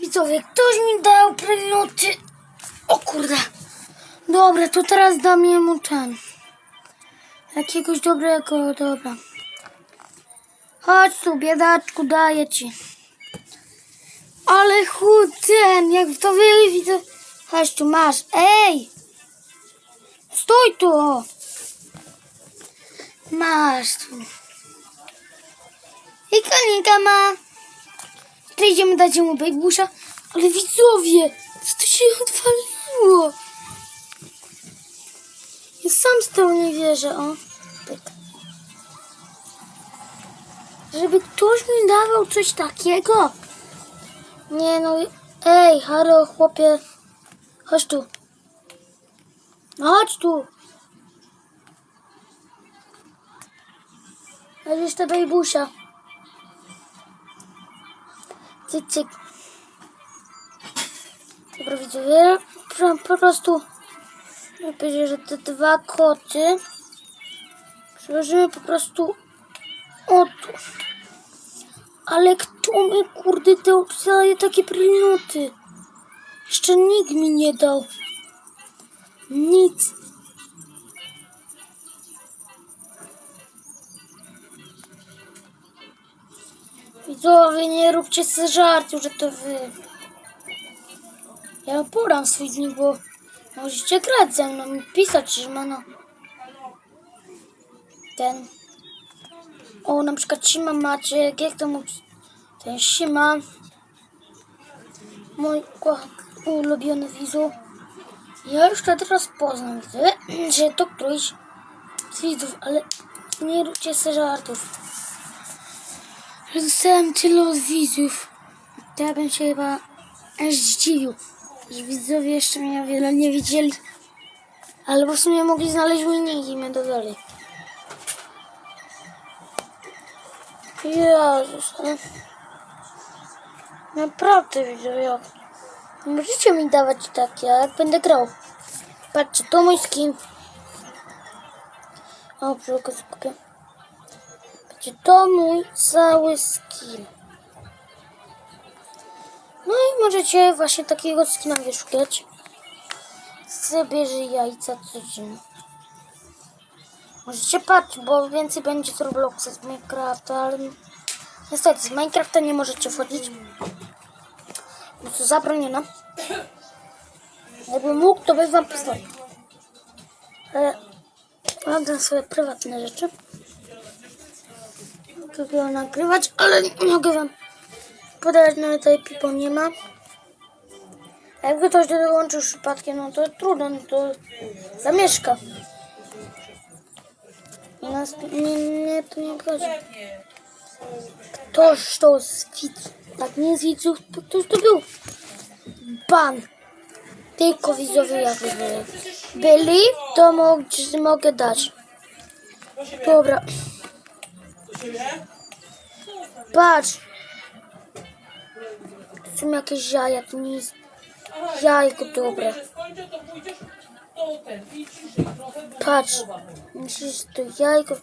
Widzowie, ktoś mi dał przedmioty. O kurde. Dobra, to teraz dam jemu ten. Jakiegoś dobrego, dobra. Chodź tu, biedaczku, daję ci. Ale chud ten, jak to wy widzę. Chodź tu, masz. Ej! Stój tu! Masz tu. I konika ma. Idziemy dać mu bejbusza. Ale widzowie, co to się odwaliło? Ja sam z tego nie wierzę, o. Pyk. Żeby ktoś mi dawał coś takiego? Nie no, ej, halo, chłopie. Chodź tu. No chodź tu. Weź te bejbusia. Cyk, cyk. Dobra, widzowie, po, po prostu powiedzieć, że te dwa koty przełożymy po prostu o tu. Ale kto mi, kurde, dał daje takie przedmioty? Jeszcze nikt mi nie dał. Nic. Widzowie, nie róbcie sobie żartu, że to wy. Ja podam swój dni, bo możecie grać ze mną i pisać, że ma no. Ten. O, na przykład Sima Maciek, jak to mówić? Ten Sima. Mój ulubiony wizu. Ja już to teraz poznam, że to któryś z widzów, ale nie róbcie sobie żartów. Tyle od widzów. To ja bym się chyba aż zdziwił, że widzowie jeszcze mnie wiele nie widzieli. Ale po sumie mogli znaleźć mój nick i mnie dodali. Jezus, ale... Naprawdę widzowie. Możecie mi dawać takie, jak będę grał. Patrzcie, to mój skin. O, okazji kupię. Patrzcie, to mój cały skin. No i możecie właśnie takiego skina wyszukać. Zabierze jajca codziennie. Możecie patrzeć, bo więcej będzie z Robloxa, z Minecrafta, ale niestety z Minecrafta nie możecie wchodzić. Bo to zabronione. Jakbym mógł, to bym wam pozwolił. Ale mam swoje prywatne rzeczy. Go nagrywać, ale nie mogę wam podawać na tej pipo nie ma. Jakby ktoś dołączył przypadkiem, no to trudno, no to zamieszka. Nas nie, nie, to nie chodzi. Ktoś to z widzów, tak nie z widzów, to ktoś to był. Ban. Tylko widzowie jakby byli. Byli, to mo- mogę dać. Dobra. Patrz. Tu są jakieś jaja, tu nie jest jajko dobre. to to Patrz. Myślisz, to jajko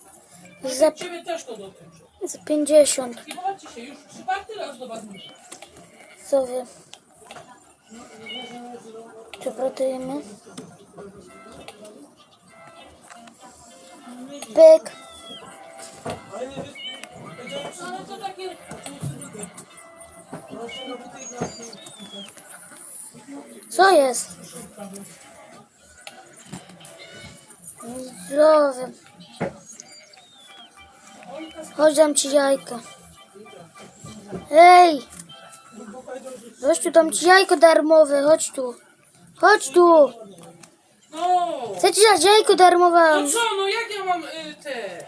za, to za 50. I chowacie się, już czwarty raz do was mówię. Co wy? Co protujemy? Byk. Takie... Co jest? Zdrowy. Chodź dam ci jajka. Ej! Weź tu dam ci jajko darmowe, chodź tu. Chodź tu. Chcę ci dać jajko darmowe. No co, no jak ja mam y, te...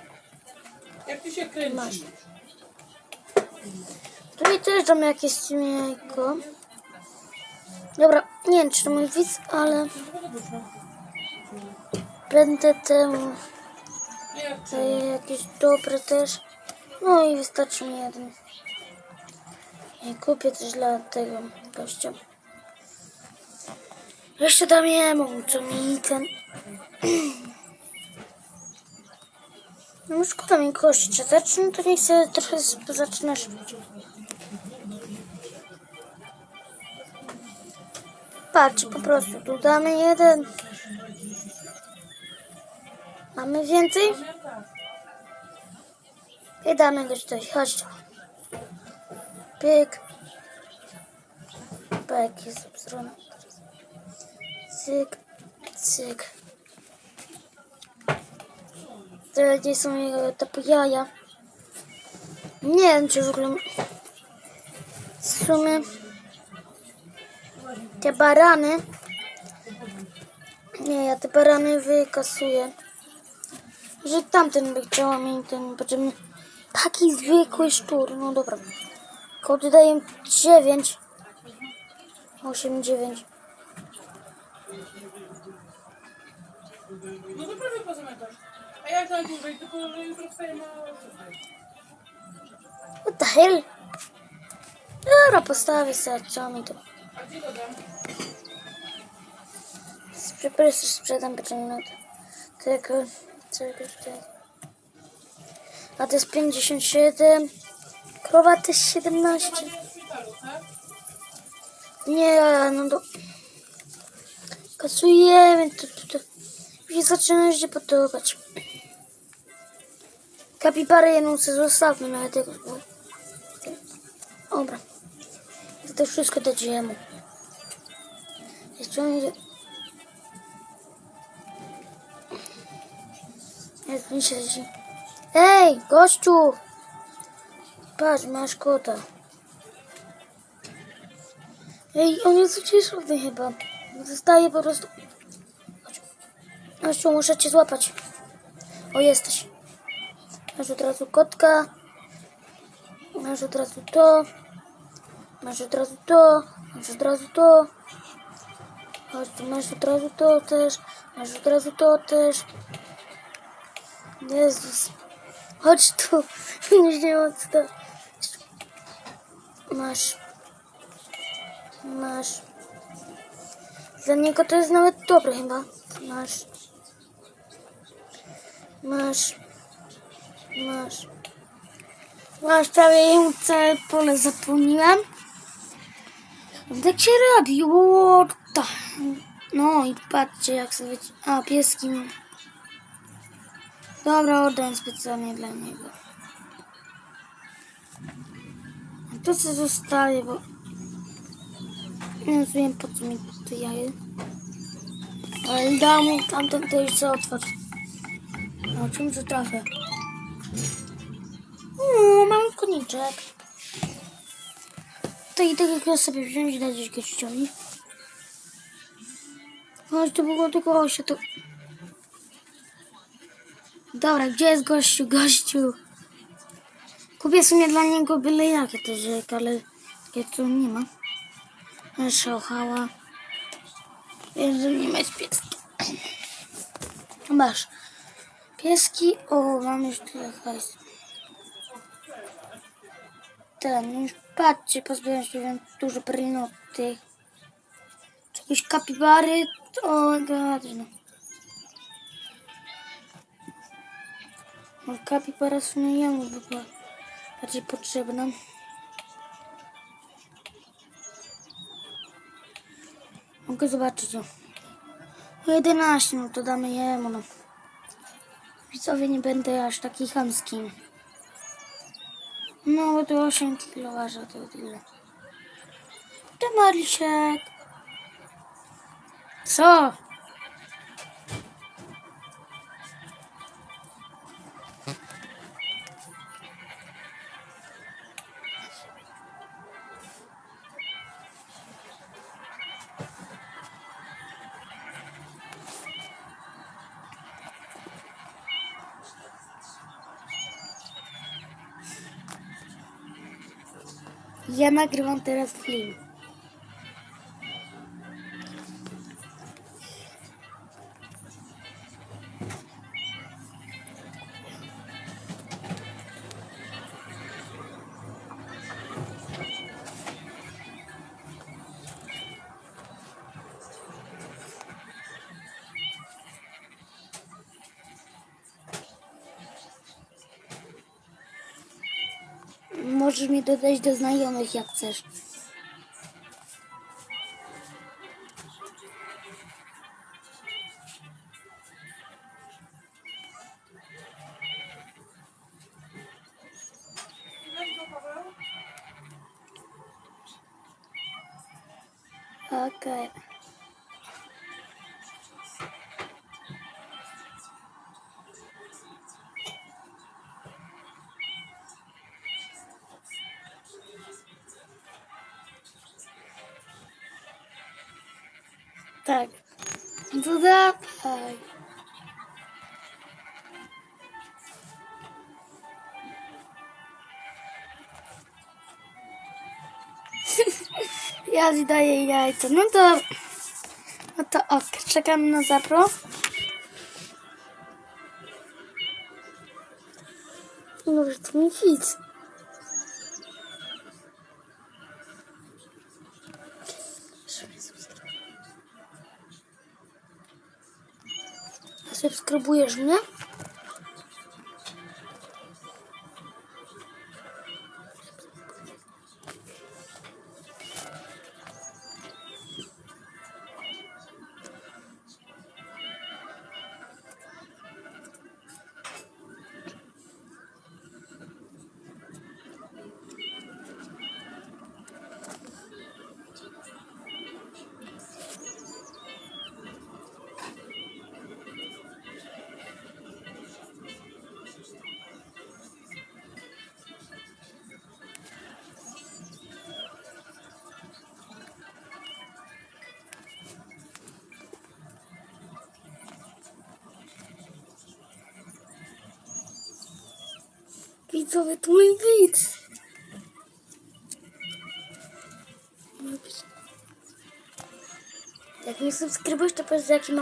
Jak ty się kręcisz? Tu mi też dam jakieś jajko. Dobra, nie wiem czy to mój widz, ale będę temu daję jakieś dobre też. No i wystarczy mi jeden. I kupię też dla tego gościa. Jeszcze dam jemu, co mi ten... No szkoda mi kości. Zacznę, to niech sobie trochę z- zacznę szbić. patrz, po prostu tu damy jeden. Mamy więcej? I damy go tutaj, chodź tu. Pyk. Pyk, jest strona. Cyk, cyk. Teraz gdzie są te jaja? Nie wiem, czy w ogóle... W sumie... Te barany... Nie, ja te barany wykasuję. Że tamten by chciała mieć ten. Taki zwykły szczur. No dobra. Kody daję 9. 8, 9. No to prawie pozamiatasz. A jak na dłużej, tylko jutro o ósmej. What the hell? Dobra, postawię sobie, co mi to. A gdzie go dam? Przepraszam, sprzedam pociągnę. Tylko, tylko tutaj. A to jest 57. Krowa jest 17. Chyba nie no to... Kasujemy, to, to, to. Mi się zaczyna się podobać. Kapibarę jedną sobie zostawmy, no ale tego... no. Dobra. To też wszystko dadzimy. Jeszcze będzie... Jest mi się dzieje. Ej, gościu! Patrz, masz kota. Ej, on jest uciszony chyba. Zostaje po prostu. Chodź. Gościu, muszę cię złapać. O, jesteś. Masz od razu kotka. Masz od razu to. Masz od razu to. Masz od razu to. Masz od razu to też. Masz od razu to też. Jezus. Chodź tu. Już nie ma co to. Masz. Masz. Dla niego to jest nawet dobre chyba. Masz. Masz. Masz. Masz prawie ją całe pole zapełniłem. Tak się robi. The... No i patrzcie jak sobie... A, pieski. Dobra, oddam specjalnie dla niego. To co zostaje, bo... Nie wiem po co mi to jaje. Ale dam mu tamten to jeszcze otworzyć. O czym to? Uuu, mam koniczek. To i tak ja sobie wziąć i dać gościowi. Chodź, to było tylko osia, to... Dobra, gdzie jest gościu, gościu? Kupię sobie dla niego byle jakie te rzek, ale jak tu nie ma. Szałchała. Jeżeli nie ma jest pieski. Masz. Pieski. O, mam już tyle hajsu. Ten, już patrzcie, pozbyłem się wiem, dużo brynoty. Jakieś kapibary. O, gadno. No, kapibara w sumie jemu by była bardziej potrzebna. Mogę zobaczyć. O 11, no to damy jemu. No. Widzowie, nie będę aż taki chamski. No, to 8 kilo waży, to tyle. To Marlisiek. Co? Ja nagrywam teraz film. możesz mnie dodać do znajomych, jak chcesz. Okay. Ja ci daję jajco. No to... No to ok. Czekam na zapro. Może to mi nic. Subskrybujesz mnie? Widzowie, to mój widz. Jak nie subskrybujesz, to powiedz, jaki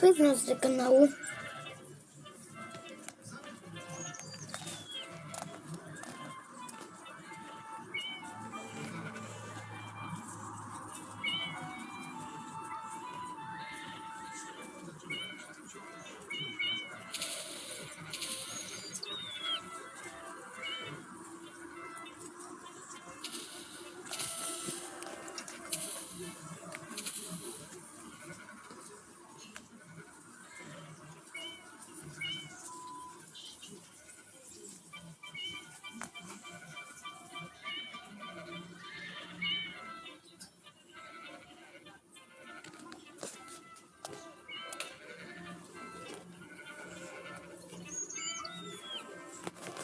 powiedz nazwę kanału.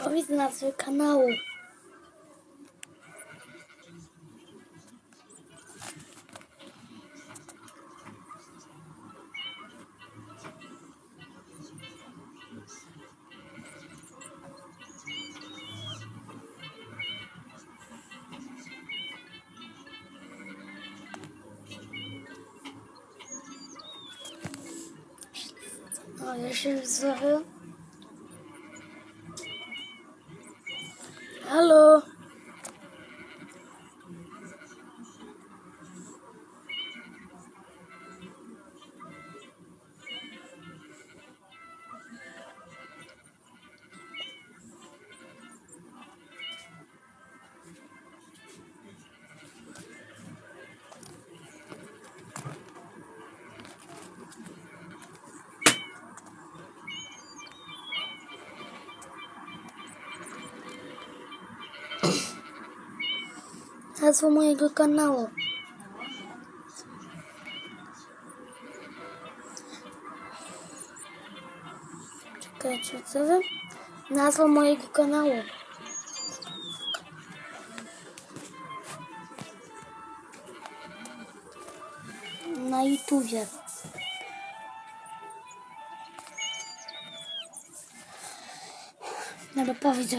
Powiedz nazwę kanału. O, ja się zwabił. Nazwa mojego kanału. Czekajcie, co wy? Nazwa mojego kanału. Na YouTubie. Dobra, powiedz,